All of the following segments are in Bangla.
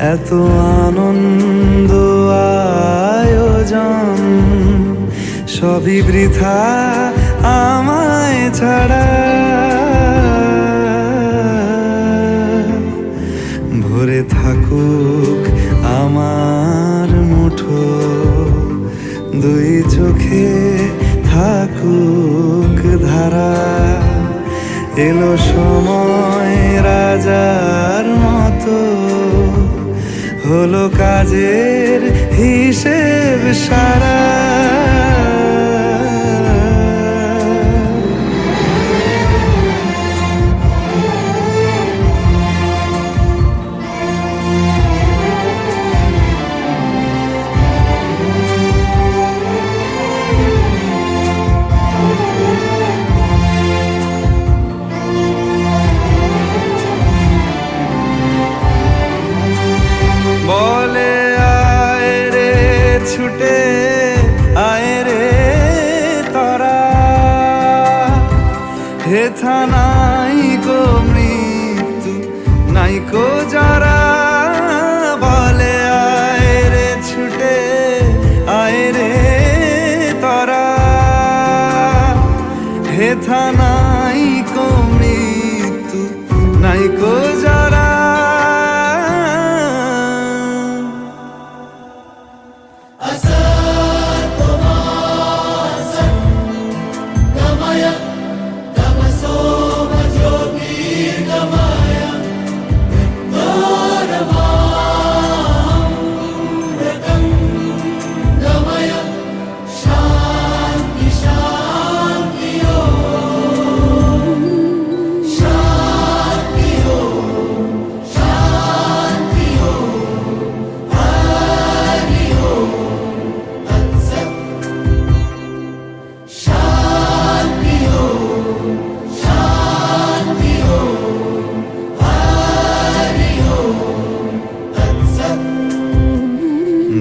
এত আনন্দ আয়োজন, সবই বৃথা আমায় ছাড়া। ভরে থাকুক আমার মুঠো, দুই চোখে থাকুক ধারা। এলো সময় রাজার মতো হলো কাজের হিসেব সারা। মেধানা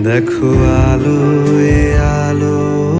দেখো আলো এ আলো